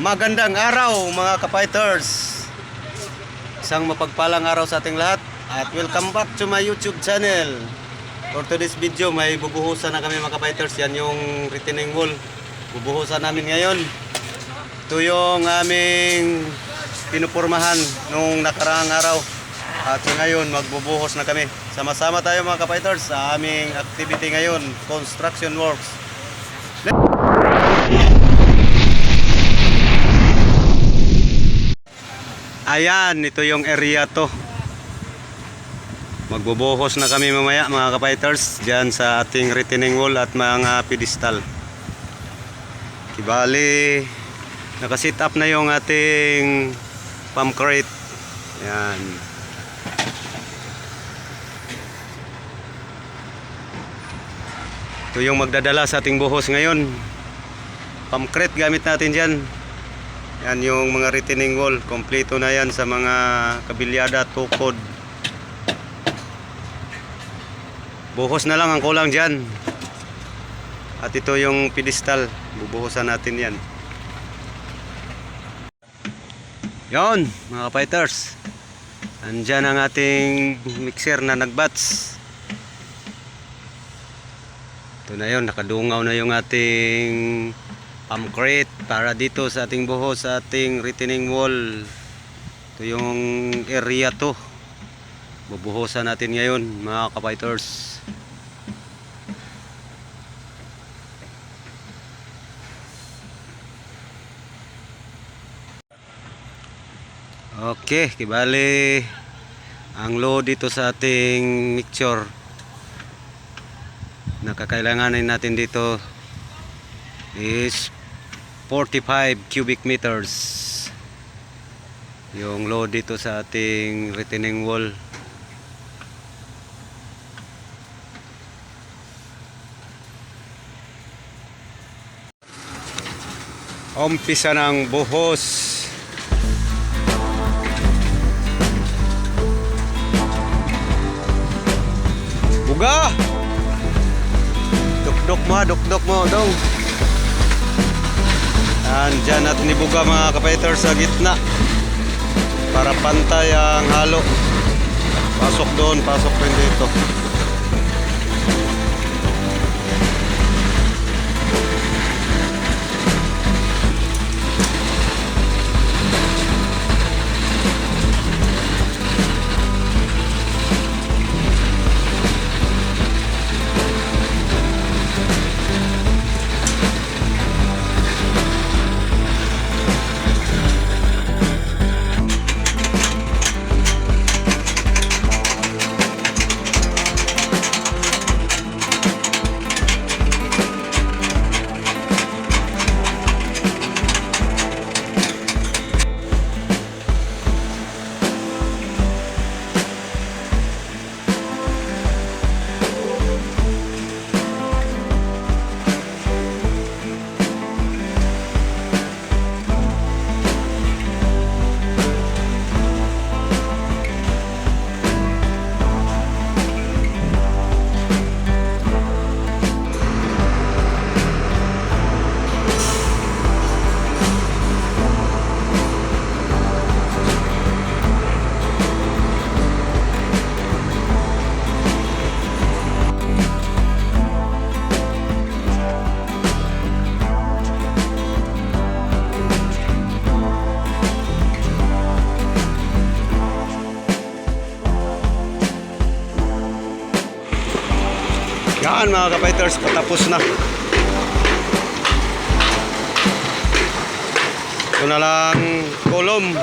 Magandang araw mga kapighters. Isang mapagpalang araw sa ating lahat at welcome back to my YouTube channel. For today's video, may bubuhusan na kami mga kapighters. Yan yung retaining wall. Bubuhusan namin ngayon. Ito yung aming pinupormahan nung nakaraang araw. At ngayon, magbubuhos na kami. Sama-sama tayo mga kapighters sa aming activity ngayon, construction works. Ayan, ito yung area to. Magbubuhos na kami mamaya mga kapighters dyan sa ating retaining wall at mga pedestal. Kibali, nakasit up na yung ating pump crate. Ayan. Ito yung magdadala sa ating buhos ngayon. Pump crate gamit natin dyan. Yan yung mga retaining wall. Kompleto na yan sa mga kabilyada, tukod. Buhos na lang ang kulang dyan. At ito yung pedestal. Bubuhusan natin yan. Yon, mga fighters. Andyan ang ating mixer na nagbats. Ito na yon, nakadungaw na yung ating pump crate para dito sa ating buhos sa ating retaining wall. Ito yung area to. Bubuhusan natin ngayon mga kapighters. Okay, kibali ang load dito sa ating mixture nakakailanganin natin dito is 45 cubic meters. Yung load dito sa ating retaining wall. Umpisa ng buhos. Buga! Dukdok mo dukdok mo dong Andyan at nibuga mga kapiter sa gitna para pantay ang halo. Pasok doon, pasok rin dito. Yan mga kapiters, patapos na. Ito na lang kolom.